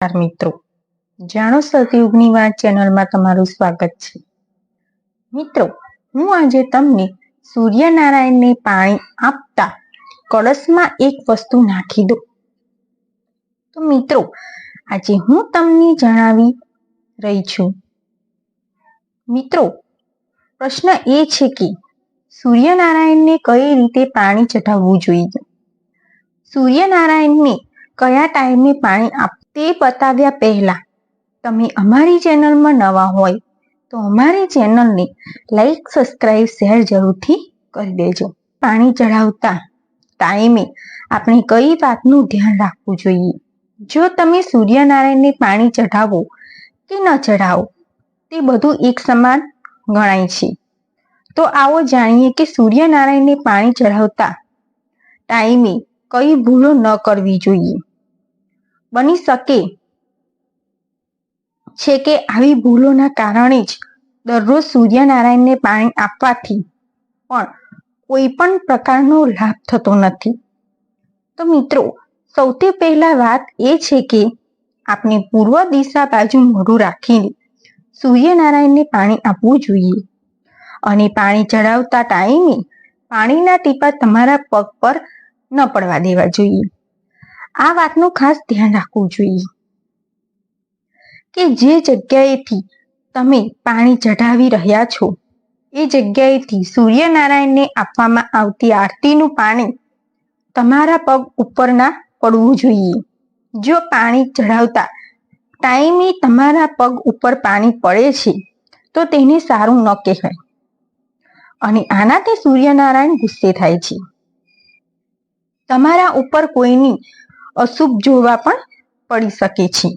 નમસ્કાર મિત્રો. જાણો સતયુગની વાત ચેનલમાં તમારું સ્વાગત છે. મિત્રો, હું આજે તમને સૂર્યનારાયણને પાણી આપતા કળશમાં એક વસ્તુ નાખી દો તો મિત્રો, આજે હું તમને જણાવી રહી છું. મિત્રો, પ્રશ્ન એ છે કે સૂર્યનારાયણને કઈ રીતે પાણી ચઢાવવું જોઈએ? સૂર્યનારાયણને કયા ટાઈમે પાણી આપ તે બતાવ્યા પહેલા, તમે અમારી ચેનલમાં નવા હોય, તો અમારી ચેનલને લાઈક સબસ્ક્રાઈબ શેર જરૂરથી કરી દેજો. પાણી ચઢાવતા ટાઈમે આપણે કઈ વાતનું ધ્યાન રાખવું જોઈએ? જો તમે સૂર્યનારાયણને પાણી ચઢાવો કે ન ચઢાવો, તે બધું એક સમાન ગણાય છે. તો આવો જાણીએ કે સૂર્યનારાયણને પાણી ચઢાવતા ટાઈમે કઈ ભૂલો ન કરવી જોઈએ. બની શકે. છે કે આવી ભૂલોના કારણે જ દરરોજ સૂર્યનારાયણને પાણી આપવાથી પણ કોઈ પણ પ્રકારનો લાભ થતો નથી. તો મિત્રો, સૌથી પહેલા વાત એ છે કે આપણે પૂર્વ દિશા બાજુ મોઢું રાખીને સૂર્યનારાયણને પાણી આપવું જોઈએ. અને પાણી ચડાવતા ટાઈમે પાણીના ટીપા તમારા પગ પર ન પડવા દેવા જોઈએ. આ વાતનું ખાસ ધ્યાન રાખવું જોઈએ કે જે જગ્યાએથી તમે પાણી ચઢાવી રહ્યા છો, એ જગ્યાએથી સૂર્યનારાયણને આપવામાં આવતી આરતીનું પાણી તમારા પગ ઉપર ના પડવું જોઈએ. જો પાણી ચઢાવતા ટાઈમે તમારા પગ ઉપર પાણી પડે છે, તો તેને સારું ન કહેવાય. અને આનાથી સૂર્યનારાયણ ગુસ્સે થાય છે. તમારા ઉપર કોઈની અશુભ જોવા પણ પડી શકે છે.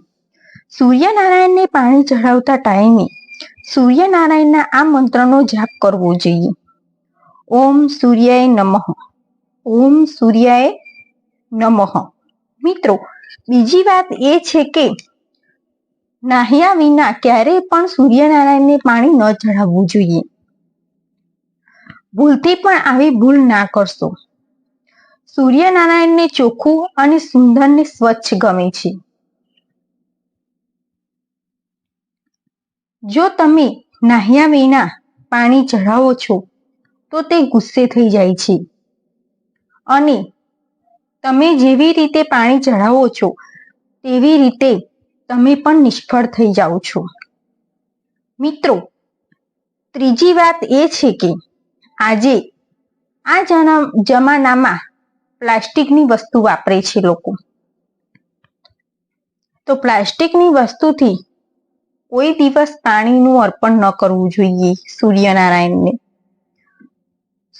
સૂર્યનારાયણને પાણી ચઢાવતા ટાઈમે સૂર્યનારાયણના આ મંત્રનો જાપ કરવો જોઈએ. ઓમ સૂર્યાય નમઃ. ઓમ સૂર્યાય નમઃ. મિત્રો, બીજી વાત એ છે કે નાહ્યા વિના ક્યારેય પણ સૂર્યનારાયણને પાણી ન ચઢાવવું જોઈએ. ભૂલથી પણ આવી ભૂલ ના કરશો. સૂર્યનારાયણને ચોખ્ખું અને સુંદરને સ્વચ્છ ગમે છે. જો તમે નાહ્યા વિના પાણી ચઢાવો છો, તો તે ગુસ્સે થઈ જાય છે. અને તમે જેવી રીતે પાણી ચઢાવો છો, તેવી રીતે તમે પણ નિષ્ફળ થઈ જાઓ છો. મિત્રો, ત્રીજી વાત એ છે કે આજે આ જમાનામાં પ્લાસ્ટિકની વસ્તુ વાપરે છે લોકો. તો પ્લાસ્ટિકની વસ્તુથી કોઈ દિવસ પાણીનું અર્પણ ન કરવું જોઈએ સૂર્યનારાયણને.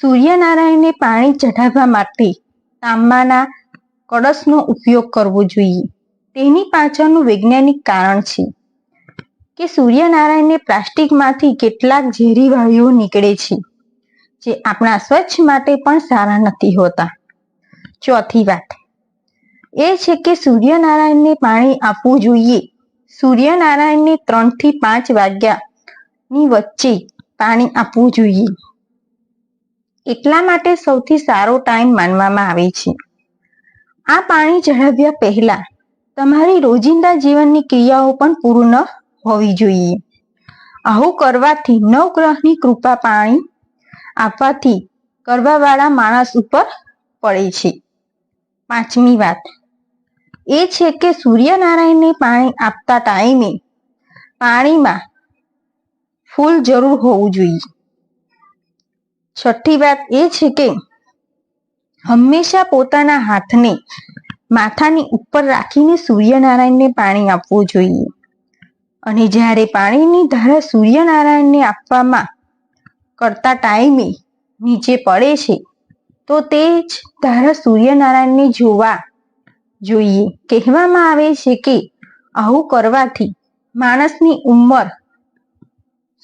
સૂર્યનારાયણને પાણી ચઢાવવા માટે તાંબાના કળશનો ઉપયોગ કરવો જોઈએ. તેની પાછળનું વૈજ્ઞાનિક કારણ છે કે સૂર્યનારાયણને પ્લાસ્ટિકમાંથી કેટલાક ઝેરી વાયુઓ નીકળે છે, જે આપણા સ્વચ્છ માટે પણ સારા નથી હોતા. ચોથી વાત. એ છે કે સૂર્યનારાયણને પાણી આપવું જોઈએ. સૂર્યનારાયણને ત્રણથી પાંચ વાગ્યાની વચ્ચે પાણી આપવું જોઈએ. એટલા માટે સૌથી સારો ટાઈમ માનવામાં આવે છે. આ પાણી ચઢાવ્યા પહેલા તમારી રોજિંદા જીવનની ક્રિયાઓ પણ પૂર્ણ હોવી જોઈએ. આવું કરવાથી નવગ્રહની કૃપા પાણી આપવાથી કરવાવાળા માણસ ઉપર પડે છે. પાંચમી વાત. એ છે કે સૂર્યનારાયણને પાણી આપતા ટાઈમે પાણીમાં ફૂલ જરૂર હોવું જોઈએ. છઠ્ઠી વાત એ છે કે હંમેશા પોતાના હાથને માથાની ઉપર રાખીને સૂર્યનારાયણને પાણી આપવું જોઈએ. અને જ્યારે પાણીની ધારા સૂર્યનારાયણને આપવામાં કરતા ટાઈમે નીચે પડે છે તો તે જ ધારા સૂર્યનારાયણને જોવા જોઈએ. કહેવામાં આવે છે કે આવું કરવાથી માણસની ઉંમર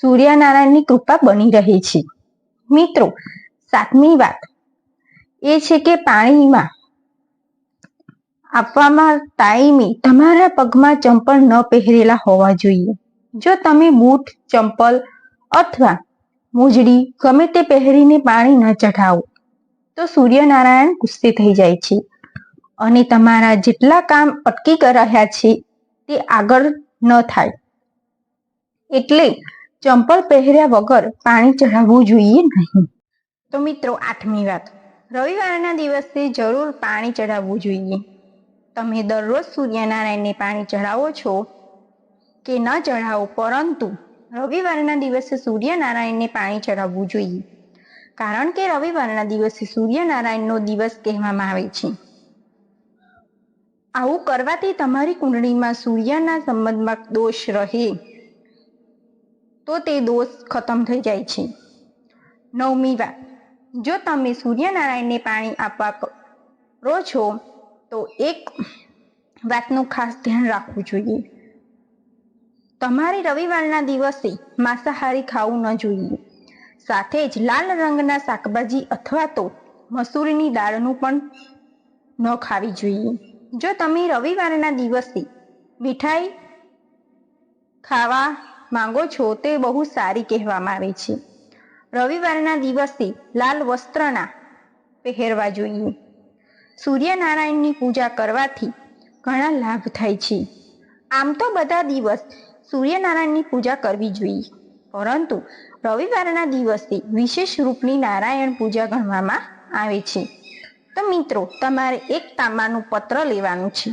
સૂર્યનારાયણની કૃપા બની રહે છે. મિત્રો, સાતમી વાત એ છે કે પાણીમાં આપવામાં ટાઈમે તમારા પગમાં ચંપલ ન પહેરેલા હોવા જોઈએ. જો તમે બૂટ, ચંપલ અથવા મોજડી ગમે તે પહેરીને પાણી ન ચઢાવો તો સૂર્યનારાયણ ગુસ્સે થઈ જાય છે. અને તમારા જેટલા કામ અટકી રહ્યા છે, તે આગળ ન થાય. એટલે ચંપલ પહેર્યા વગર પાણી ચઢાવવું જોઈએ નહીં. તો મિત્રો, આઠમી વાત. રવિવારના દિવસે જરૂર પાણી ચઢાવવું જોઈએ. તમે દરરોજ સૂર્યનારાયણને પાણી ચઢાવો છો કે ન ચઢાવો, પરંતુ રવિવારના દિવસે સૂર્યનારાયણને પાણી ચઢાવવું જોઈએ. કારણ કે રવિવારના દિવસે સૂર્યનારાયણનો દિવસ કહેવામાં આવે છે. આવું કરવાથી તમારી કુંડળીમાં સૂર્યના સંબંધમાં દોષ રહે, તો તે દોષ ખતમ થઈ જાય છે. નવમી વાત, જો તમે સૂર્યનારાયણને પાણી આપવા કરો છો, તો એક વાતનું ખાસ ધ્યાન રાખવું જોઈએ. તમારે રવિવારના દિવસે માંસાહારી ખાવું ન જોઈએ. સાથે જ લાલ રંગના શાકભાજી અથવા તો મસૂરીની દાળનું પણ ન ખાવી જોઈએ. જો તમે રવિવારના દિવસે મીઠાઈ ખાવા માંગો છો, તે બહુ સારી કહેવામાં આવે છે. રવિવારના દિવસે લાલ વસ્ત્રના પહેરવા જોઈએ. સૂર્યનારાયણની પૂજા કરવાથી ઘણા લાભ થાય છે. આમ તો બધા દિવસ સૂર્યનારાયણની પૂજા કરવી જોઈએ. પરંતુ રવિવારના દિવસે વિશેષ રૂપની નારાયણ પૂજા ગણવામાં આવે છે. તો મિત્રો, તમારે એક તાંબાનું પત્ર લેવાનું છે.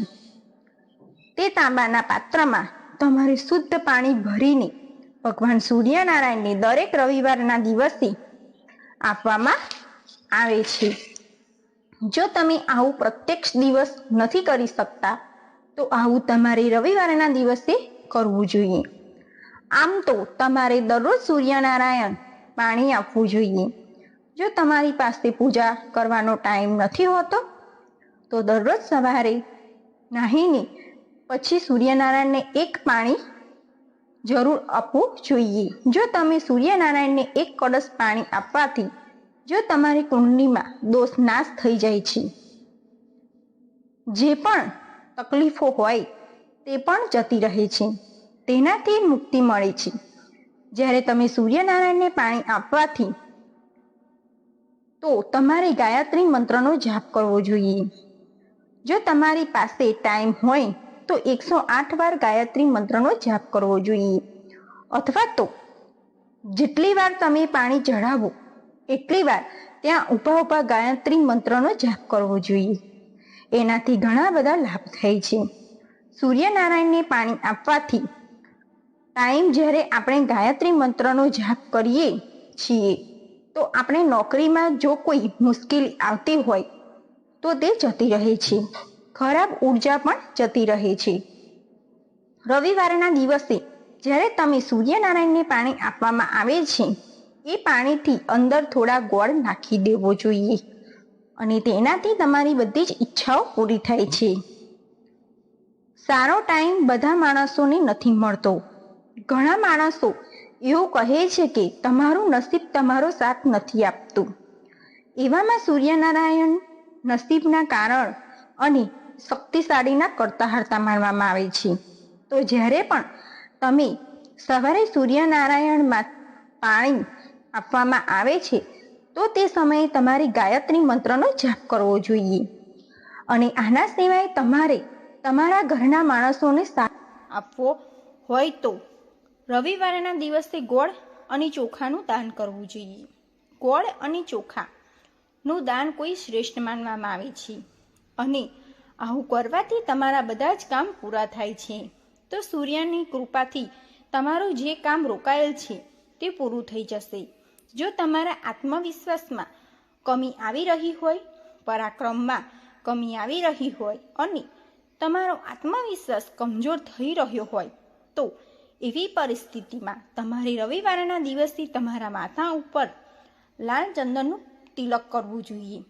તે તાંબાના પાત્રમાં તમારે શુદ્ધ પાણી ભરીને ભગવાન સૂર્યનારાયણને દરેક રવિવારના દિવસે આપવામાં આવે છે. જો તમે આવું પ્રત્યક્ષ દિવસ નથી કરી શકતા, તો આવું તમારે રવિવારના દિવસે કરવું જોઈએ. આમ તો તમારે દરરોજ સૂર્યનારાયણ પાણી આપવું જોઈએ. જો તમારી પાસે પૂજા કરવાનો ટાઈમ નથી હોતો, તો દરરોજ સવારે નાહીને પછી સૂર્યનારાયણને એક પાણી જરૂર આપવું જોઈએ. જો તમે સૂર્યનારાયણને એક કળશ પાણી આપવાથી જો તમારી કુંડલીમાં દોષ નાશ થઈ જાય છે, જે પણ તકલીફો હોય તે પણ જતી રહે છે. તેનાથી મુક્તિ મળે છે. જ્યારે તમે સૂર્યનારાયણને પાણી આપવાથી તો તમારે ગાયત્રી મંત્રનો જાપ કરવો જોઈએ. જો તમારી પાસે ટાઈમ હોય, તો એકસો આઠ વાર ગાયત્રી મંત્રનો જાપ કરવો જોઈએ. અથવા તો જેટલી વાર તમે પાણી ચઢાવો, એટલી વાર ત્યાં ઊભા ઊભા ગાયત્રી મંત્રનો જાપ કરવો જોઈએ. એનાથી ઘણા બધા લાભ થાય છે. સૂર્યનારાયણને પાણી આપવાથી ટાઈમ જ્યારે આપણે ગાયત્રી મંત્રનો જાપ કરીએ છીએ, તો આપણે નોકરીમાં જો કોઈ મુશ્કેલી આવતી હોય, તો તે જતી રહે છે. ખરાબ ઊર્જા પણ જતી રહે છે. રવિવારના દિવસે જ્યારે તમે સૂર્યનારાયણને પાણી આપવામાં આવે છે, એ પાણીથી અંદર થોડા ગોળ નાખી દેવો જોઈએ અને તેનાથી તમારી બધી જ ઈચ્છાઓ પૂરી થાય છે. સારો ટાઈમ બધા માણસોને નથી મળતો. ઘણા માણસો એવું કહે છે કે તમારું નસીબ તમારો સાથ નથી આપતું. એવામાં સૂર્યનારાયણ નસીબના કારણ અને શક્તિશાળીના કરતા હરતા માનવામાં આવે છે. તો જ્યારે પણ તમે સવારે સૂર્યનારાયણમાં પાણી આપવામાં આવે છે, તો તે સમયે તમારી ગાયત્રી મંત્રનો જાપ કરવો જોઈએ. અને આના સિવાય તમારે તમારા ઘરના માણસોને સાથ આપવો હોય તો રવિવારના દિવસે ગોળ અને ચોખાનું દાન કરવું જોઈએ. ગોળ અને ચોખાનું દાન કોઈ શ્રેષ્ઠ માનવામાં આવે છે. અને આવું કરવાથી તમારા બધા જ કામ પૂરા થાય છે. તો સૂર્યની કૃપાથી તમારું જે કામ રોકાયેલ છે તે પૂરું થઈ જશે. જો તમારા આત્મવિશ્વાસમાં કમી આવી રહી હોય, પરાક્રમમાં કમી આવી રહી હોય અને તમારો આત્મવિશ્વાસ કમજોર થઈ રહ્યો હોય, તો એવી પરિસ્થિતિમાં તમારે રવિવારના દિવસથી તમારા માથા ઉપર લાલ ચંદનનું તિલક કરવું જોઈએ.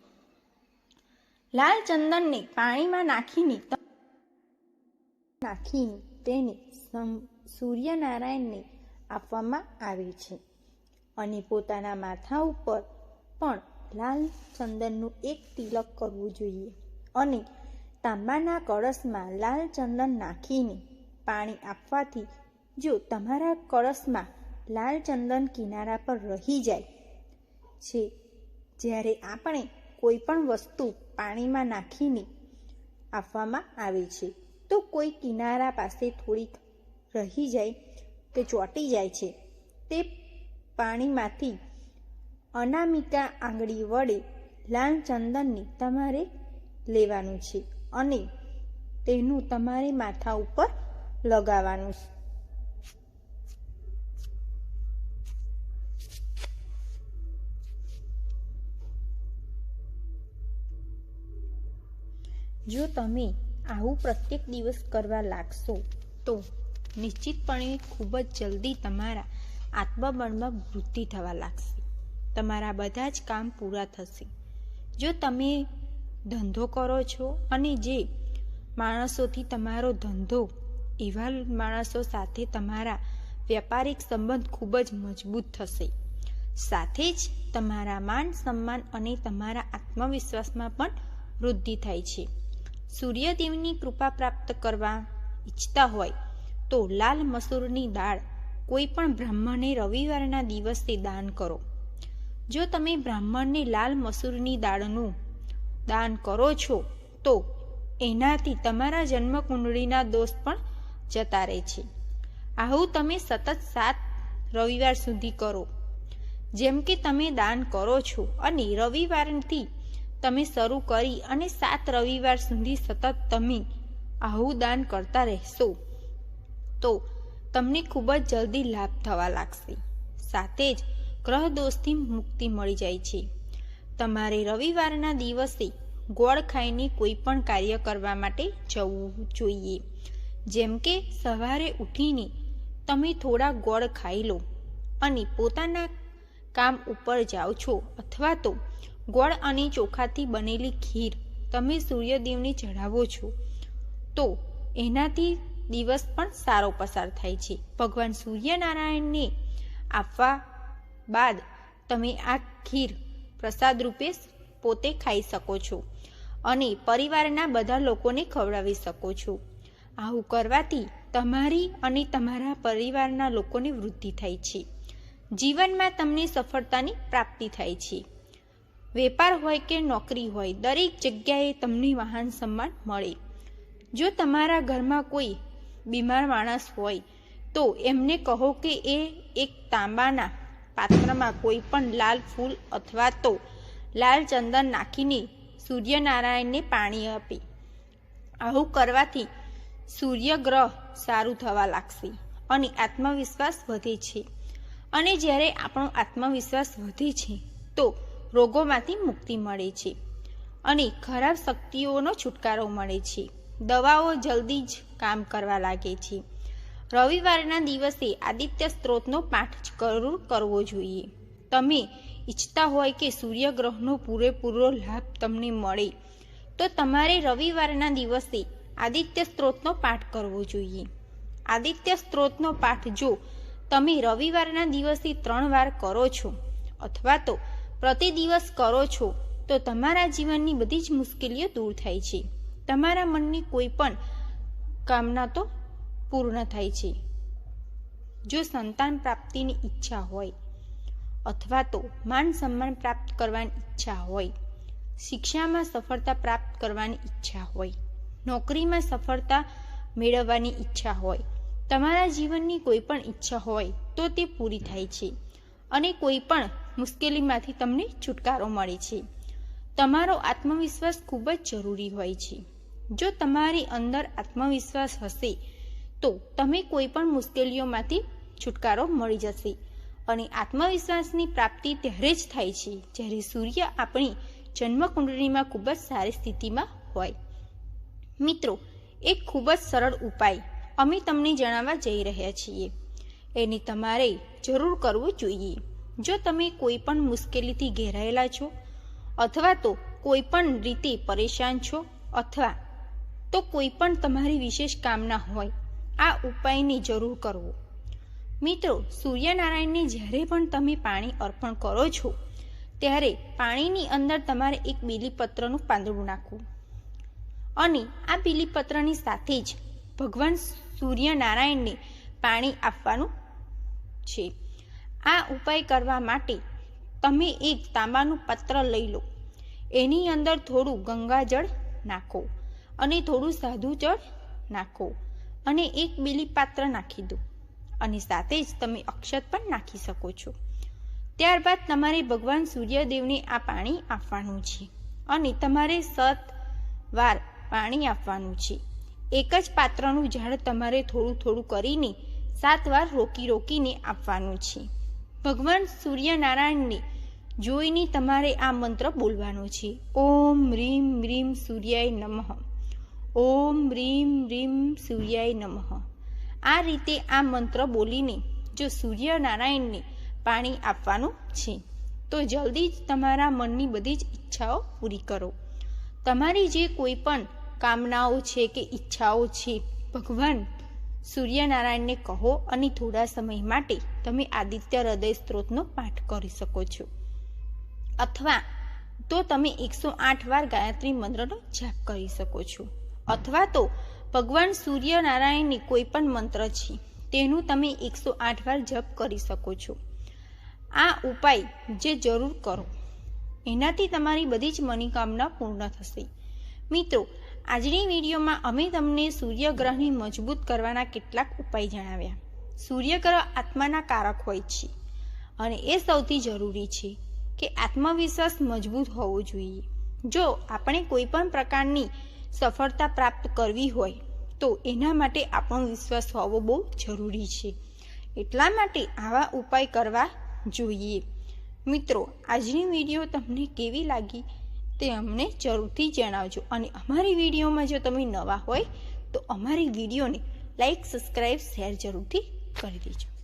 લાલ ચંદનને પાણીમાં નાખીને નાખીને તેને સૂર્યનારાયણને આપવામાં આવે છે અને પોતાના માથા ઉપર પણ લાલ ચંદનનું એક તિલક કરવું જોઈએ અને તાંબાના કળશમાં લાલ ચંદન નાખીને પાણી આપવાથી જો તમારા કળશમાં લાલ ચંદન કિનારા પર રહી જાય, છે, જ્યારે આપણે કોઈ પણ વસ્તુ પાણીમાં નાખીને આપવામાં આવે છે, તો કોઈ કિનારા પાસે થોડીક રહી જાય કે ચોંટી જાય છે, તે પાણીમાંથી અનામિકા આંગળી વડે લાલ ચંદનને તમારે લેવાનું છે અને તેનું તમારે માથા ઉપર લગાવવાનું છે. જો તમે આવું પ્રત્યેક દિવસ કરવા લાગશો, તો નિશ્ચિતપણે ખૂબ જ જલ્દી તમારા આત્મબળમાં વૃદ્ધિ થવા લાગશે. તમારા બધા જ કામ પૂરા થશે. જો તમે ધંધો કરો છો અને જે માણસોથી તમારો ધંધો, એવા માણસો સાથે તમારા વ્યાપારિક સંબંધ ખૂબ જ મજબૂત થશે. સાથે જ તમારા માન સન્માન અને તમારા આત્મવિશ્વાસમાં પણ વૃદ્ધિ થાય છે. સૂર્યદેવની કૃપા પ્રાપ્ત કરવા ઈચ્છતા હોય તો લાલ મસૂરની દાળ કોઈ પણ બ્રાહ્મણને રવિવારના દિવસે દાન કરો. જો તમે બ્રાહ્મણને લાલ મસૂરની દાળનું દાન કરો છો, તો એનાથી તમારા જન્મકુંડળીના દોષ પણ જતા રહે છે. આવું તમે સતત સાત રવિવાર સુધી કરો. જેમ કે તમે દાન કરો છો અને રવિવારથી તમે શરૂ કરી અને સાત રવિવાર સુધી સતત તમે આવું દાન કરતા રહેશો. તો તમને ખૂબ જ જલ્દી લાભ થવા લાગશે. સાથે જ ગ્રહ દોષથી મુક્તિ મળી જાય છે. તમારે રવિવારના દિવસે ગોળ ખાઈને કોઈ પણ કાર્ય કરવા માટે જવું જોઈએ. જેમ કે સવારે ઉઠીને તમે થોડા ગોળ ખાઈ લો અને પોતાના કામ ઉપર જાઓ છો અથવા તો ગોળ અને ચોખાથી બનેલી ખીર તમે સૂર્યદેવને ચઢાવો છો, તો એનાથી દિવસ પણ સારો પસાર થાય છે. ભગવાન સૂર્યનારાયણને આપવા બાદ તમે આ ખીર પ્રસાદ રૂપે પોતે ખાઈ શકો છો અને પરિવારના બધા લોકોને ખવડાવી શકો છો. આવું કરવાથી તમારી અને તમારા પરિવારના લોકોને વૃદ્ધિ થાય છે. જીવનમાં તમને સફળતાની પ્રાપ્તિ થાય છે. વેપાર હોય કે નોકરી હોય, દરેક જગ્યાએ તમને વાહન સન્માન મળે. જો તમારા ઘરમાં કોઈ બીમાર માણસ હોય, તો એમને કહો કે એ એક તાંબાના પાત્રમાં કોઈ પણ લાલ ફૂલ અથવા તો લાલ ચંદન નાખીને સૂર્યનારાયણને પાણી આપે. આવું કરવાથી સૂર્યગ્રહ સારું થવા લાગશે અને આત્મવિશ્વાસ વધે છે. અને જ્યારે આપણો આત્મવિશ્વાસ વધે છે, તો રોગોમાંથી મુક્તિ મળે છે અને ખરાબ શક્તિઓનો છુટકારો મળે છે. દવાઓ જલ્દી જ કામ કરવા લાગે છે. રવિવારના દિવસે આદિત્ય સ્ત્રોતનો પાઠ જરૂર કરવો જોઈએ. તમે ઈચ્છતા હોય કે સૂર્યગ્રહનો પૂરેપૂરો લાભ તમને મળે, તો તમારે રવિવારના દિવસે આદિત્ય સ્ત્રોતનો પાઠ કરવો જોઈએ. આદિત્ય સ્ત્રોતનો પાઠ જો તમે રવિવારના દિવસે ત્રણ વાર કરો છો, અથવા તો પ્રતિ દિવસ કરો છો, તો તમારા જીવનની બધી જ મુશ્કેલીઓ દૂર થાય છે. તમારા મનની કોઈ પણ કામના તો પૂર્ણ થાય છે. જો સંતાન પ્રાપ્તિની ઈચ્છા હોય, અથવા તો માન સન્માન પ્રાપ્ત કરવાની ઈચ્છા હોય, શિક્ષામાં સફળતા પ્રાપ્ત કરવાની ઈચ્છા હોય, નોકરીમાં સફળતા મેળવવાની ઈચ્છા હોય, તમારા જીવનની કોઈ પણ ઈચ્છા હોય, તો તે પૂરી થાય છે. અને કોઈ પણ મુશ્કેલીમાંથી તમને છુટકારો મળે છે. તમારો આત્મવિશ્વાસ ખૂબ જ જરૂરી હોય છે. જો તમારી અંદર આત્મવિશ્વાસ હશે, તો તમે કોઈ પણ મુશ્કેલીઓમાંથી છુટકારો મળી જશે. અને આત્મવિશ્વાસની પ્રાપ્તિ ત્યારે જ થાય છે, જ્યારે સૂર્ય આપણી જન્મકુંડળીમાં ખૂબ જ સારી સ્થિતિમાં હોય. મિત્રો એક ખૂબ જ સરળ ઉપાય. અમે તમને જણાવવા જઈ રહ્યા છીએ. એની તમારે જરૂર કરવું જોઈએ. જો તમે કોઈ પણ મુશ્કેલીથી ઘેરાયેલા છો, અથવા તો કોઈ પણ રીતે પરેશાન છો, અથવા તો કોઈ પણ તમારી વિશેષ કામના હોય, આ ઉપાયની જરૂર કરવો. મિત્રો, સૂર્યનારાયણને જ્યારે પણ તમે પાણી અર્પણ કરો છો, ત્યારે પાણીની અંદર તમારે એક બીલીપત્રનું પાંદડું નાખવું. અને આ બીલીપત્રની સાથે જ ભગવાન સૂર્યનારાયણને પાણી આપવાનું છે. આ ઉપાય કરવા માટે તમે એક તાંબાનું પાત્ર લઈ લો. એની અંદર થોડું ગંગાજળ નાખો અને થોડું સાધુ જળ નાખો અને એક બીલી પાત્ર નાખી દો અને સાથે જ તમે અક્ષત પણ નાખી શકો છો. ત્યારબાદ તમારે ભગવાન સૂર્યદેવને આ પાણી આપવાનું છે અને તમારે સત વાર પાણી આપવાનું છે. એક જ પાત્રનું ઝાડ તમારે થોડું થોડું કરીને સાત વાર રોકી રોકીને આપવાનું છે. ભગવાન સૂર્યનારાયણને જોઈને તમારે આ મંત્ર બોલવાનો છે. ઓમ રીમ રીમ સૂર્યાય નમઃ. ઓમ રીમ રીમ સૂર્યાય નમઃ. આ રીતે આ મંત્ર બોલીને જો સૂર્યનારાયણને પાણી આપવાનું છે, તો જલ્દી જ તમારા મનની બધી જ ઈચ્છાઓ પૂરી કરો. તમારી જે કોઈ પણ કામનાઓ છે કે ઈચ્છાઓ છે, ભગવાન સૂર્યનારાયણને કહો અને થોડા સમય માટે તમે આદિત્ય હૃદય સ્ત્રોતનો પાઠ કરી શકો છો. અથવા તો તમે એકસો આઠ વાર ગાયત્રી મંત્રનો જાપ કરી શકો છો. અથવા તો ભગવાન સૂર્યનારાયણની કોઈ પણ મંત્ર છે, તેનું તમે એકસો આઠ વાર જપ કરી શકો છો. આ ઉપાય જે જરૂર કરો. એનાથી તમારી બધી જ મનોકામના પૂર્ણ થશે. મિત્રો આજની વિડીયોમાં અમે તમને સૂર્યગ્રહને મજબૂત કરવાના કેટલાક ઉપાય જણાવ્યા. સૂર્યગ્રહ આત્માના કારક હોય છે અને એ સૌથી જરૂરી છે કે આત્મવિશ્વાસ મજબૂત હોવો જોઈએ. જો આપણે કોઈ પણ પ્રકારની સફળતા પ્રાપ્ત કરવી હોય, તો એના માટે આપણો વિશ્વાસ હોવો બહુ જરૂરી છે. એટલા માટે આવા ઉપાય કરવા જોઈએ. મિત્રો, આજની વીડિયો તમને કેવી લાગી? તે અમને જરૂરથી જણાવજો. અને અમારી વિડીયોમાં જો તમે નવા હોય, તો અમારી વિડીયોને લાઈક સબસ્ક્રાઈબ શેર જરૂરથી કરી દેજો.